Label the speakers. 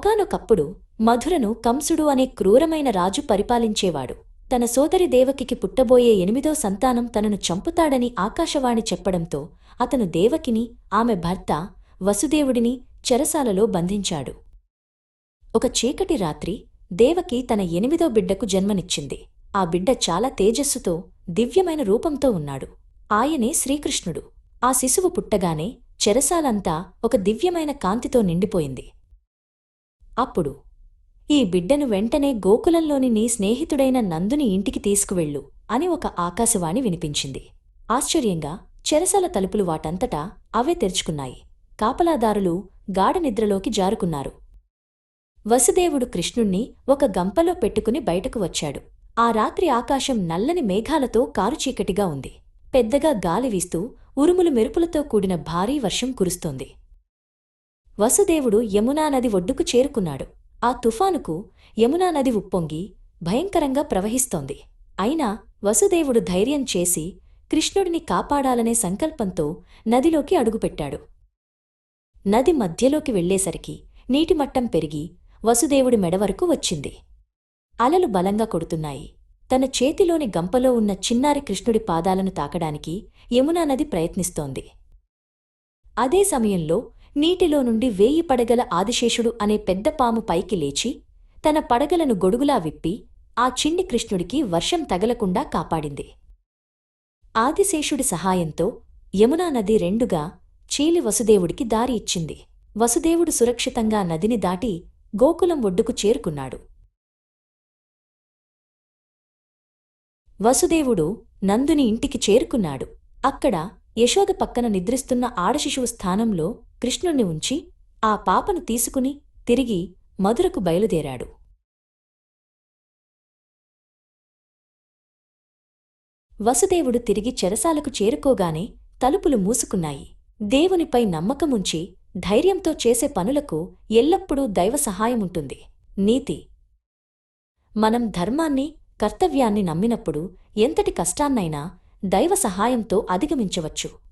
Speaker 1: ఒకనొకప్పుడు మధురను కంసుడు అనే క్రూరమైన రాజు పరిపాలించేవాడు. తన సోదరి దేవకికి పుట్టబోయే ఎనిమిదో సంతానం తనను చంపుతాడని ఆకాశవాణి చెప్పడంతో అతను దేవకిని ఆమె భర్త వసుదేవుడిని చెరసాలలో బంధించాడు. ఒక చీకటి రాత్రి దేవకి తన ఎనిమిదో బిడ్డకు జన్మనిచ్చింది. ఆ బిడ్డ చాలా తేజస్సుతో దివ్యమైన రూపంతో ఉన్నాడు. ఆయనే శ్రీకృష్ణుడు. ఆ శిశువు పుట్టగానే చెరసాలంతా ఒక దివ్యమైన కాంతితో నిండిపోయింది. అప్పుడు ఈ బిడ్డను వెంటనే గోకులంలోని నీ స్నేహితుడైన నందుని ఇంటికి తీసుకువెళ్ళు అని ఒక ఆకాశవాణి వినిపించింది. ఆశ్చర్యంగా చెరసాల తలుపులు వాటంతటా అవే తెరుచుకున్నాయి. కాపలాదారులు గాఢనిద్రలోకి జారుకున్నారు. వసుదేవుడు కృష్ణుణ్ణి ఒక గంపలో పెట్టుకుని బయటకు వచ్చాడు. ఆ రాత్రి ఆకాశం నల్లని మేఘాలతో కారుచీకటిగా ఉంది. పెద్దగా గాలి వీస్తూ ఉరుములు మెరుపులతో కూడిన భారీ వర్షం కురుస్తోంది. వసుదేవుడు యమునా నది ఒడ్డుకు చేరుకున్నాడు. ఆ తుఫానుకు యమునా నది ఉప్పొంగి భయంకరంగా ప్రవహిస్తోంది. అయినా వసుదేవుడు ధైర్యం చేసి కృష్ణుడిని కాపాడాలనే సంకల్పంతో నదిలోకి అడుగుపెట్టాడు. నది మధ్యలోకి వెళ్ళేసరికి నీటిమట్టం పెరిగి వసుదేవుడి మెడ వరకు వచ్చింది. అలలు బలంగా కొడుతున్నాయి. తన చేతిలోని గంపలో ఉన్న చిన్నారి కృష్ణుడి పాదాలను తాకడానికి యమునా నది ప్రయత్నిస్తోంది. అదే సమయంలో నీటిలో నుండి వేయి పడగల ఆదిశేషుడు అనే పెద్ద పాము పైకి లేచి తన పడగలను గొడుగులా విప్పి ఆ చిన్ని కృష్ణుడికి వర్షం తగలకుండా కాపాడింది. ఆదిశేషుడి సహాయంతో యమునా నది రెండుగా చీలి వసుదేవుడికి దారి ఇచ్చింది. వసుదేవుడు సురక్షితంగా నదిని దాటి గోకులం ఒడ్డుకు చేరుకున్నాడు. వసుదేవుడు నందుని ఇంటికి చేరుకున్నాడు. అక్కడ యశోద పక్కన నిద్రిస్తున్న ఆడశిశువు స్థానంలో కృష్ణుణ్ణి ఉంచి ఆ పాపను తీసుకుని తిరిగి మధురకు బయలుదేరాడు. వసుదేవుడు తిరిగి చెరసాలకు చేరుకోగానే తలుపులు మూసుకున్నాయి. దేవునిపై నమ్మకముంచి ధైర్యంతో చేసే పనులకు ఎల్లప్పుడూ దైవ సహాయముంటుంది. నీతి. మనం ధర్మాన్ని కర్తవ్యాన్ని నమ్మినప్పుడు ఎంతటి కష్టాన్నైనా దైవ సహాయంతో అధిగమించవచ్చు.